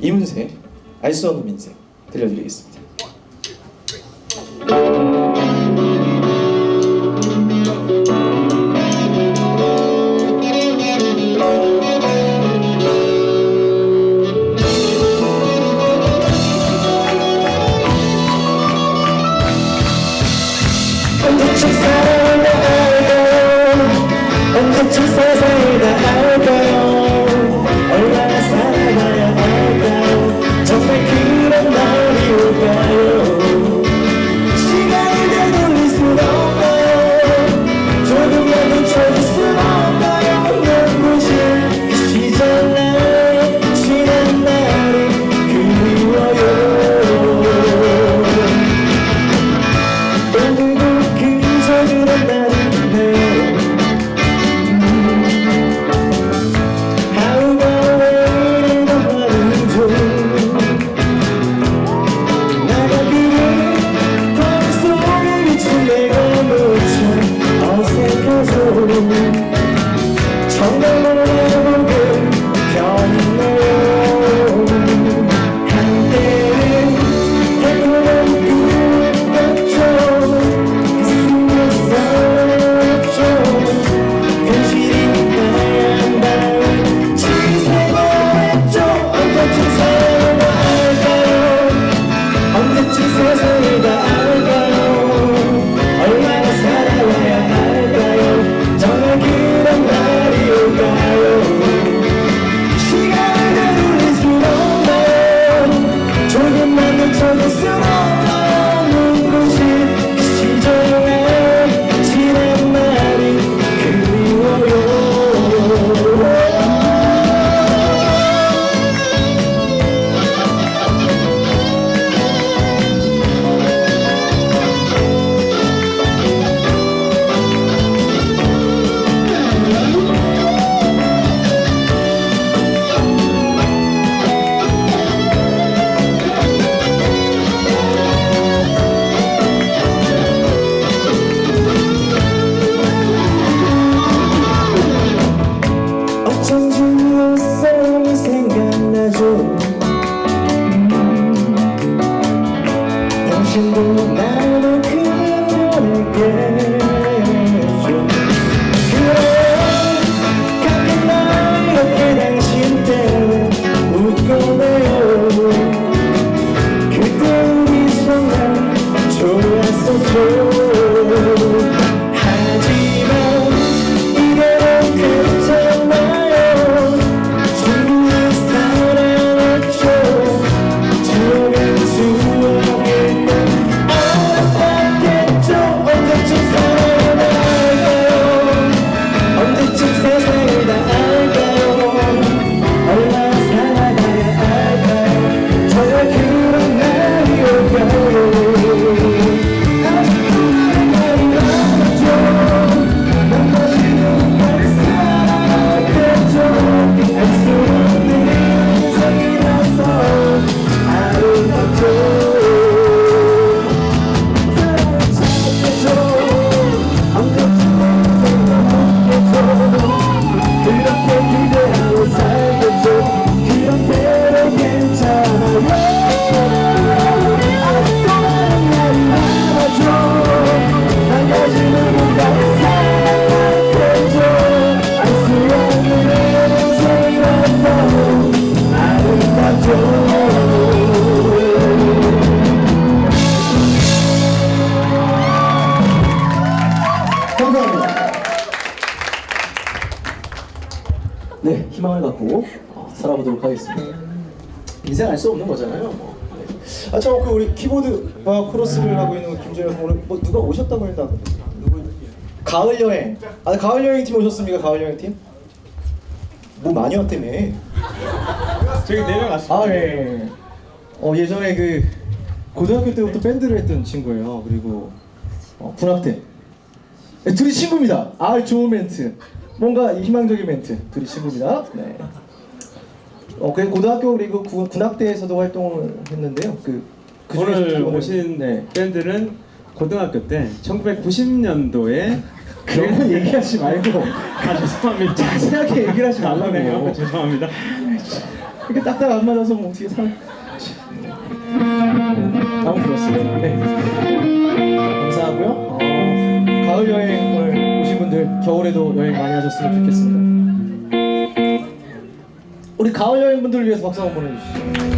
이문세 알 수 없는 민생 들려드리겠습니다. 언제쯤 사랑을 알까요 언제쯤 세상 네, 희망을 갖고 어, 살아보도록 하겠습니다. 인생 알 수 없는 거잖아요. 뭐. 네. 아, 참, 그 우리 키보드와 코러스를 하고 있는 김재현 오늘 뭐 누가 오셨다고? 누구? 가을 여행. 아, 가을 여행 팀 오셨습니까? 가을 여행 팀? 뭐 많이 왔다며. 저기 내려갔어. 아, 예. 어, 예전에 그 고등학교 때부터 밴드를 했던 친구예요. 그리고 어, 군악 때. 네, 둘이 친구입니다. 아, 좋은 멘트. 뭔가 희망적인 멘트. 둘이 친구입니다. 네. 어, 그 고등학교 그리고 구- 군악대에서도 활동을 했는데요. 그, 그 오늘 오신 네. 밴드는 고등학교 때 1990년도에 그런 거 얘기하지 말고 아 죄송합니다. 자세하게 얘기를 하지 아, 네, 말라고. 죄송합니다. 이렇게 딱딱 안 맞아서 뭐 어떻게 살? 너무 좋았어요. 네. 감사하고요. 어, 가을 여행을 분들 겨울에도 여행 많이 하셨으면 좋겠습니다. 우리 가을 여행 분들을 위해서 박수 한번 보내주시죠.